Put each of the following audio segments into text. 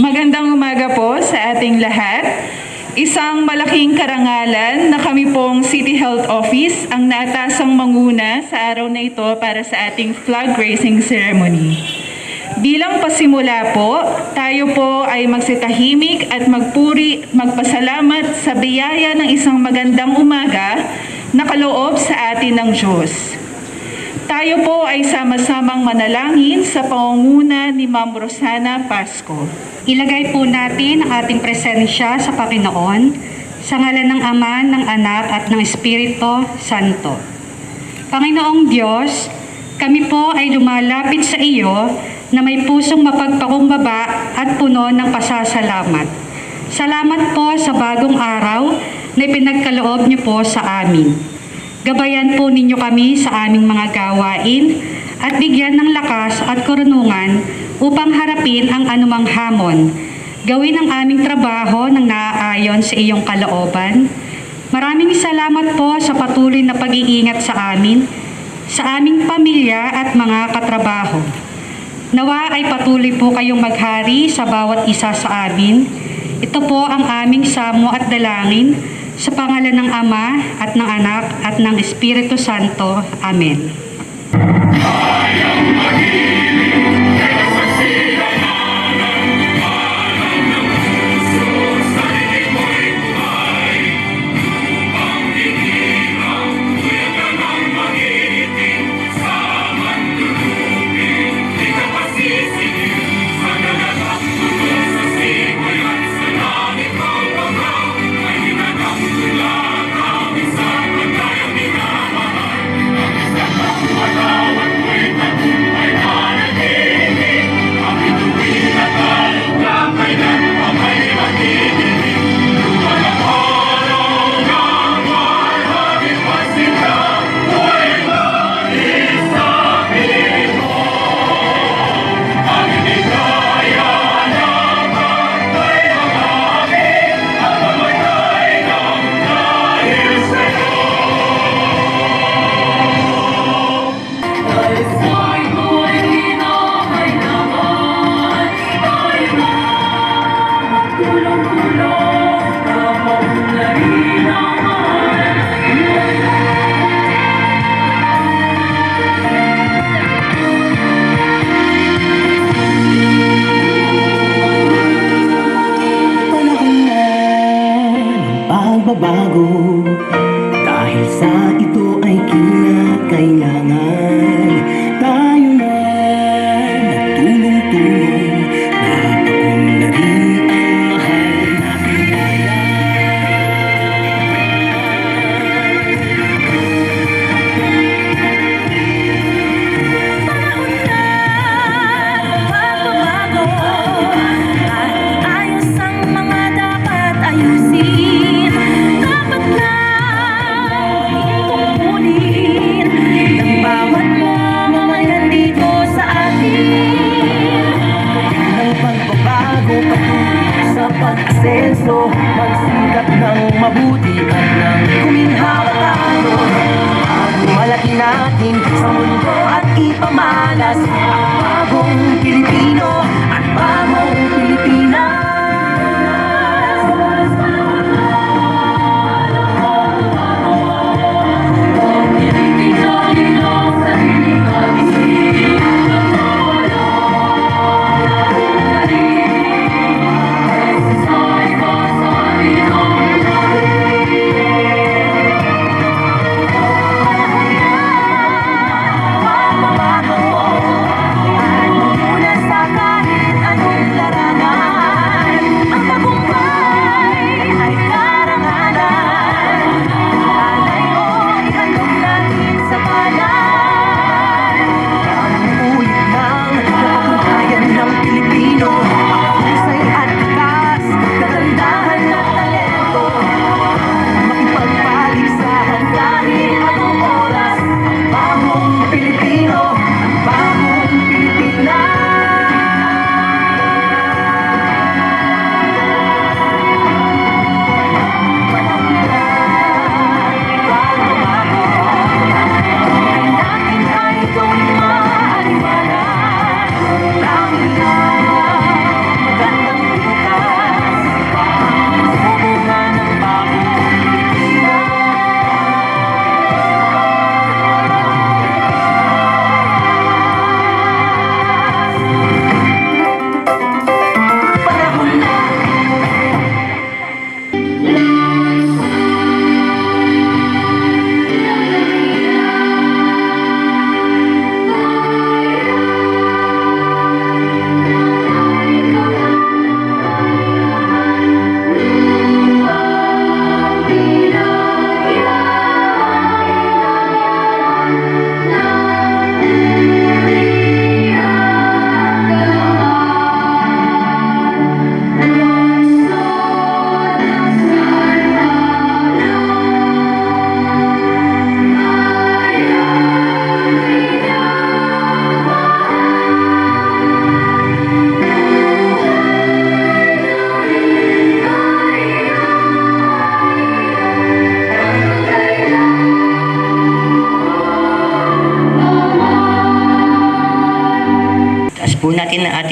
Magandang umaga po sa ating lahat. Isang malaking karangalan na kami pong City Health Office ang naatasang manguna sa araw na ito para sa ating flag raising ceremony. Bilang pasimula po, tayo po ay magsitahimik at magpuri, magpasalamat sa biyaya ng isang magandang umaga na kaloob sa atin ng Diyos. Tayo po ay sama-samang manalangin sa pangunguna ni Ma'am Rosana Pasco. Ilagay po natin ang ating presensya sa Panginoon sa ngalan ng Ama, ng Anak at ng Espiritu Santo. Panginoong Diyos, kami po ay lumalapit sa iyo na may pusong mapagpakumbaba at puno ng pasasalamat. Salamat po sa bagong araw na ipinagkaloob niyo po sa amin. Gabayan po ninyo kami sa aming mga gawain at bigyan ng lakas at karunungan upang harapin ang anumang hamon. Gawin ang aming trabaho ng naaayon sa iyong kalooban. Maraming salamat po sa patuloy na pag-iingat sa amin, sa aming pamilya at mga katrabaho. Nawa ay patuloy po kayong maghari sa bawat isa sa amin. Ito po ang aming samo at dalangin sa pangalan ng Ama at ng Anak at ng Espiritu Santo. Amen. panahon ng pagbabago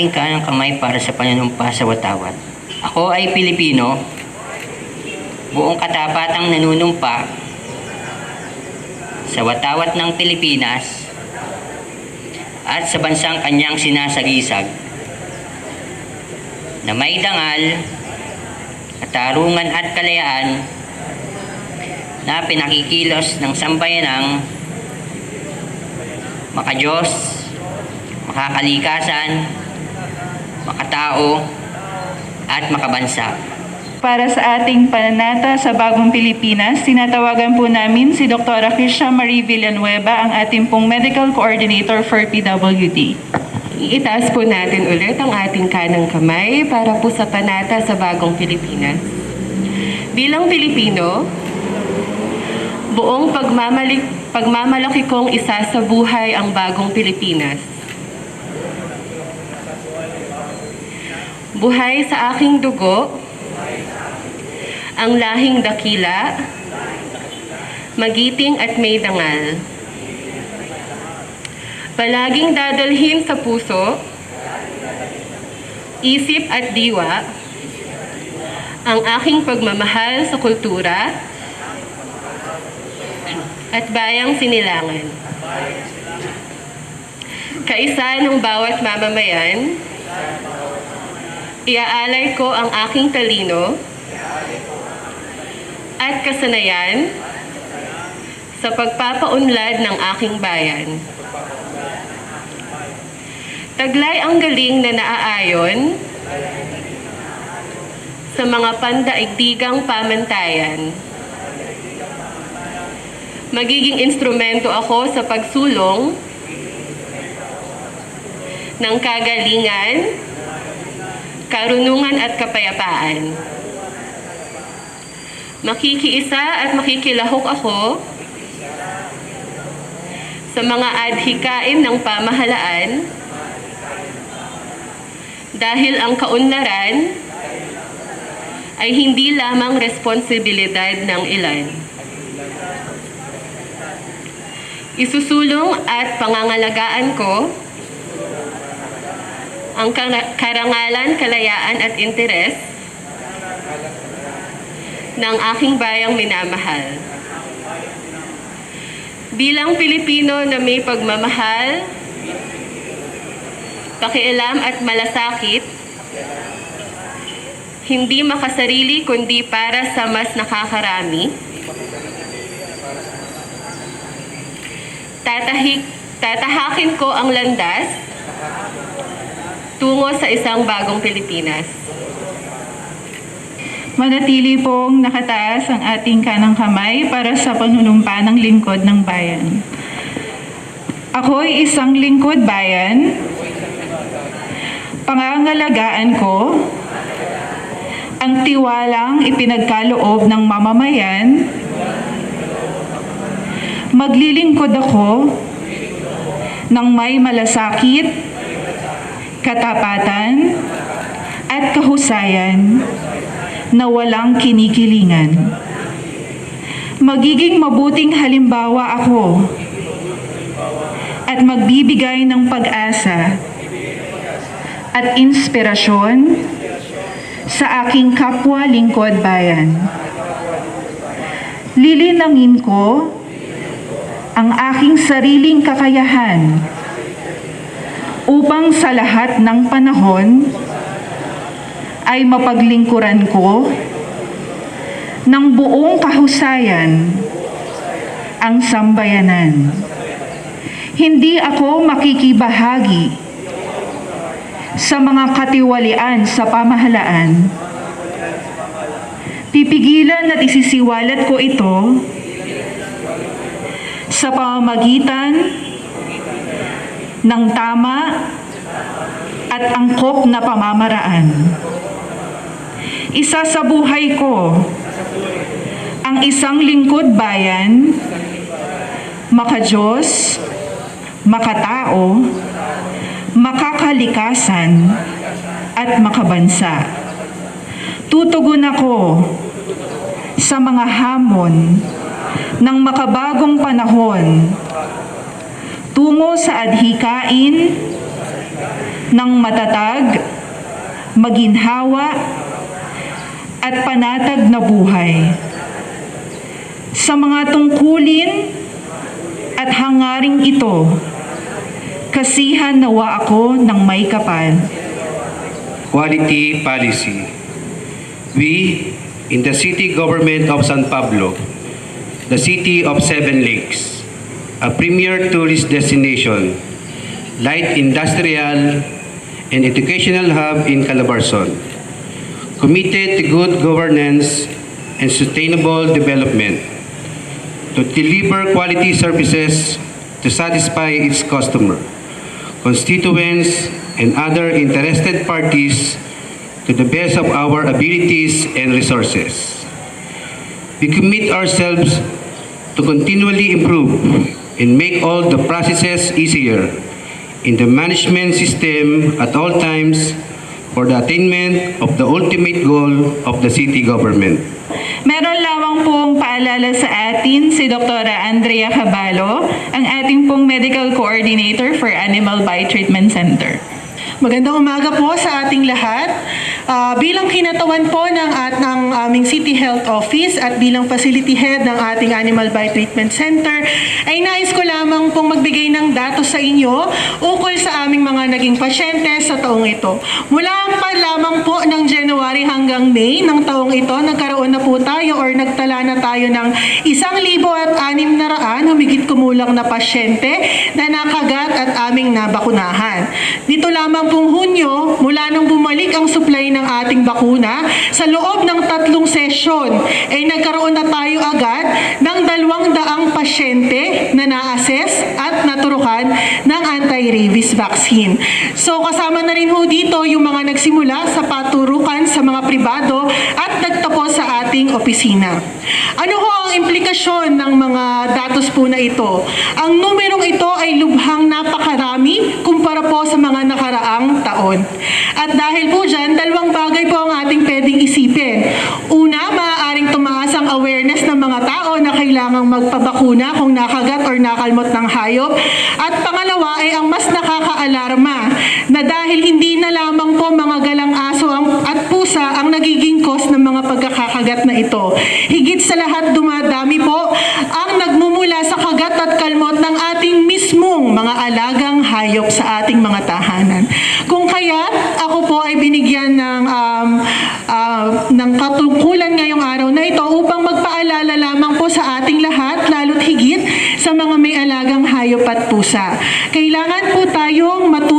ating kanang kamay para sa panunumpa sa watawat. Ako ay Pilipino, buong katapatang nanunumpa sa watawat ng Pilipinas at sa bansang kanyang sinasagisag na may dangal, katarungan at kalayaan na pinakikilos ng sambayanang makajos, makakalikasan, makatao, at makabansa. Para sa ating pananata sa Bagong Pilipinas, tinatawagan po namin si Dr. Krisha Marie Villanueva, ang ating pong Medical Coordinator for PWD. Itaas po natin ulit ang ating kanang kamay para po sa panata sa bagong Pilipinas. Bilang Pilipino, buong pagmamalik, pagmamalaki kong isa sa buhay ang bagong Pilipinas. Buhay sa aking dugo, ang lahing dakila, magiting at may dangal. Palaging dadalhin sa puso, isip at diwa. Ang aking pagmamahal sa kultura. At bayang sinilangan. Kaisa ng bawat mamamayan, iaalay ko ang aking talino at kasanayan sa pagpapaunlad ng aking bayan. Taglay ang galing na naaayon sa mga pandaigdigang pamantayan. Magiging instrumento ako sa pagsulong ng kagalingan, karunungan at kapayapaan. Makikiisa at makikilahok ako sa mga adhikain ng pamahalaan dahil ang kaunlaran ay hindi lamang responsibilidad ng ilan. Isusulong at pangangalagaan ko ang kara- karangalan, kalayaan at interes ng aking bayang minamahal. Bilang Pilipino na may pagmamahal, pakialam at malasakit, hindi makasarili kundi para sa mas nakakarami. Tatahik, tatahakin ko ang landas tungo sa isang bagong Pilipinas. Manatili pong nakataas ang ating kanang kamay para sa panunumpa ng lingkod ng bayan. Ako'y isang lingkod bayan. Pangangalagaan ko ang tiwalang ipinagkaloob ng mamamayan. Maglilingkod ako ng may malasakit, katapatan, at kahusayan na walang kinikilingan. Magiging mabuting halimbawa ako at magbibigay ng pag-asa at inspirasyon sa aking kapwa lingkod bayan. Lilinangin ko ang aking sariling kakayahan upang sa lahat ng panahon ay mapaglingkuran ko ng buong kahusayan ang sambayanan. Hindi ako makikibahagi sa mga katiwalian sa pamahalaan. Pipigilan at isisiwalat ko ito sa pamamagitan ng tama at angkop na pamamaraan. Isa sa buhay ko ang isang lingkod bayan, makajos, makatao, makakalikasan, at makabansa. Tutugon ako sa mga hamon ng makabagong panahon tungo sa adhikain ng matatag, maginhawa, at panatag na buhay. Sa mga tungkulin at hangaring ito, kasihan nawa ako ng may kapal. Quality Policy. We, in the City Government of San Pablo, the City of Seven Lakes, a premier tourist destination, light industrial and educational hub in Calabarzon, committed to good governance and sustainable development, to deliver quality services to satisfy its customer, constituents, and other interested parties to the best of our abilities and resources. We commit ourselves to continually improve and make all the processes easier in the management system at all times for the attainment of the ultimate goal of the city government. Meron lamang pong paalala sa atin si Dr. Andrea Cabalo, ang ating pong Medical Coordinator for Animal Bite Treatment Center. Magandang umaga po sa ating lahat. Ah, bilang kinatawan po ng, at, ng aming City Health Office at bilang Facility Head ng ating Animal Bite Treatment Center, ay nais ko lamang pong magbigay ng datos sa inyo ukol sa aming mga naging pasyente sa taong ito. Mula pa lamang po ng January hanggang May ng taong ito, nagkaroon na po tayo or nagtala na tayo ng isang libo at anim na raan, humigit kumulang na pasyente na nakagat at aming nabakunahan. Dito lamang pong Hunyo, mula nung bumalik ang supply ng ating bakuna, sa loob ng tatlong sesyon, ay nagkaroon na tayo agad ng dalawang daang pasyente na na-assess at naturukan ng anti-rabies vaccine. So kasama na rin ho dito yung mga nagsimula sa paturukan sa mga pribado at nagtapos sa ating opisina. Ano ho ang implikasyon ng mga datos po na ito? Ang numerong ito ay lubhang napakarami kumpara po sa mga nakaraang taon. At dahil po dyan, dalawang bagay po ang ating pwedeng isipin. Una, maaaring tumaas ang awareness ng mga tao na kailangang magpabakuna kung nakagat or nakalmot ng hayop. At pangalawa ay ang mas nakakaalarma na dahil hindi na lamang pusa ang nagiging cause ng mga pagkakakagat na ito. Higit sa lahat dumadami po ang nagmumula sa kagat at kalmot ng ating mismong mga alagang hayop sa ating mga tahanan. Kung kaya ako po ay binigyan ng um, ah, ng katungkulan ngayong araw na ito upang magpaalala lamang po sa ating lahat, lalo't higit sa mga may alagang hayop at pusa. Kailangan po tayong matutong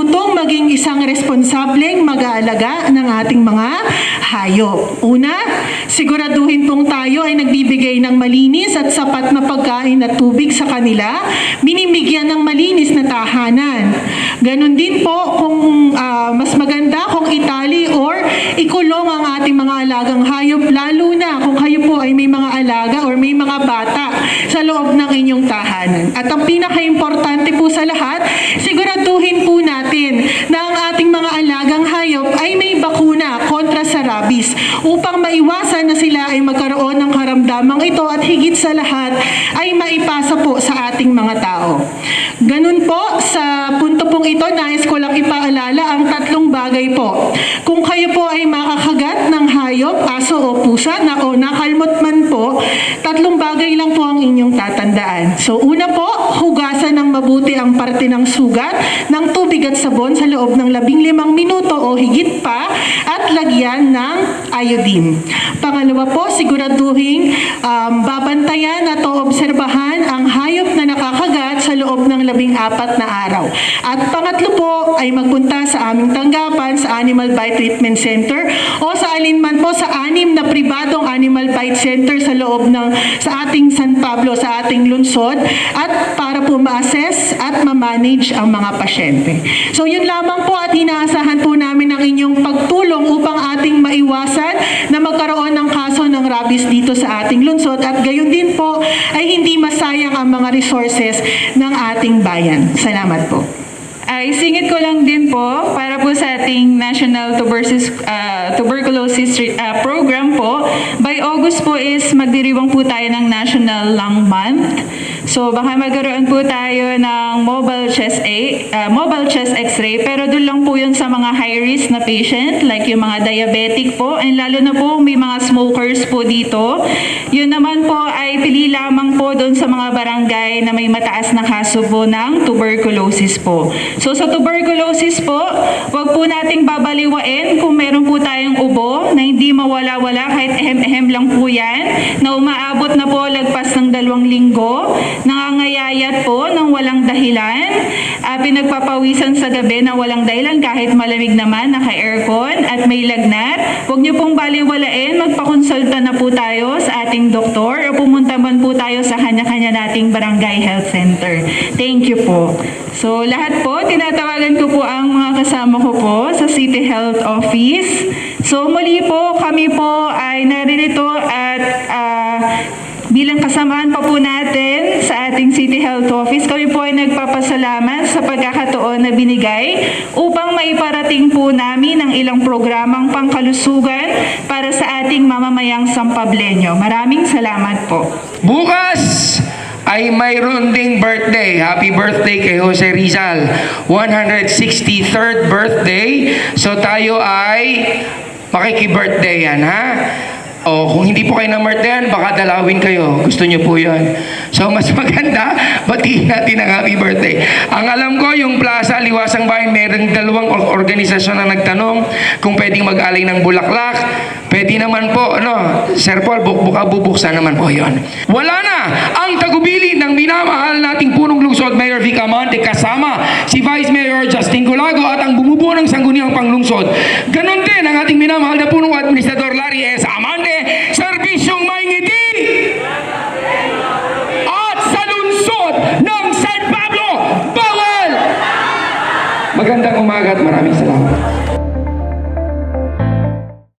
maging isang responsableng mag-aalaga ng ating mga hayop. Una, siguraduhin pong tayo ay nagbibigay ng malinis at sapat na pagkain at tubig sa kanila, binibigyan ng malinis na tahanan. Ganon din po kung ah, mas maganda kung itali or ikulong ang ating mga alagang hayop, lalo na kung kayo po ay may mga alaga or may mga bata sa loob ng inyong tahanan. At ang pinaka-importante po sa lahat, siguraduhin po natin na ang ating mga alagang hayop ay may kontra sa rabies upang maiwasan na sila ay magkaroon ng karamdamang ito at higit sa lahat ay maipasa po sa ating mga tao. Ganun po, sa punto pong ito, nais ko lang ipaalala ang tatlong bagay po. Kung kayo po ay makakagat ng hayop, aso o pusa na o nakalmot man po, tatlong bagay lang po ang inyong tatandaan. So una po, hugasan ng mabuti ang parte ng sugat ng tubig at sabon sa loob ng labing limang minuto o higit pa at lagyan ng iodine. Pangalawa po, siguraduhin um, babantayan at obserbahan ang hayop na nakakagat loob ng labing apat na araw. At pangatlo po ay magpunta sa aming tanggapan sa Animal Bite Treatment Center o sa alinman po sa anim na pribadong Animal Bite Center sa loob ng sa ating San Pablo, sa ating lungsod at para po ma-assess at ma-manage ang mga pasyente. So yun lamang po at inaasahan po namin ang inyong pagtulong upang ating maiwasan na magkaroon ng kaso ng rabies dito sa ating lungsod at gayon din po ay hindi masayang ang mga resources ng ating bayan. Salamat po. Ay, singit ko lang din po para po sa ating National Tuberculosis, ah, Tuberculosis ah, Program po. By August po is magdiriwang po tayo ng National Lung Month. So baka magkaroon po tayo ng mobile chest A, ah, mobile chest x-ray pero doon lang po yun sa mga high risk na patient like yung mga diabetic po and lalo na po may mga smokers po dito. Yun naman po ay pili lamang po doon sa mga barangay na may mataas na kaso po ng tuberculosis po. So sa tuberculosis po, wag po nating babaliwain kung meron po tayong ubo na hindi mawala-wala kahit ehem-ehem lang po yan, na umaabot na po lagpas ng dalawang linggo, nangangayayat po ng walang dahilan, ah, pinagpapawisan sa gabi na walang dahilan kahit malamig naman, naka-aircon at may lagnat. Huwag niyo pong baliwalain, magpakonsulta na po tayo sa ating doktor o pumunta man po tayo sa kanya-kanya nating barangay health center. Thank you po. So lahat po, tinatawagan ko po ang mga kasama ko po sa City Health Office. So muli po, kami po ay naririto at ah, bilang kasamaan pa po natin sa ating City Health Office, kami po ay nagpapasalamat sa pagkakataon na binigay upang maiparating po namin ang ilang programang pangkalusugan para sa ating mamamayang sampablenyo. Maraming salamat po. Bukas ay mayroon ding birthday. Happy birthday kay Jose Rizal. 163rd birthday. So tayo ay makiki-birthday yan, ha? O kung hindi po kayo ng birthday baka dalawin kayo. Gusto niyo po yon. So mas maganda, batiin natin ang happy birthday. Ang alam ko, yung Plaza Liwasang Bayan, mayroong dalawang or- organisasyon na nagtanong kung pwedeng mag-alay ng bulaklak. Pwede naman po, ano, Sir Paul, bu- buka bubuksan naman po yon. Wala na ang tagubili ng minamahal nating punong lungsod, Mayor Vic Amante, kasama si Vice Mayor Justin Colago at ang bumubuo ng sangguniang panglungsod. Ganon din ang ating minamahal na punong administrador Larry S. Amante, serbisyong may ngiti! At sa lungsod ng San Pablo, bawal! Magandang umaga at.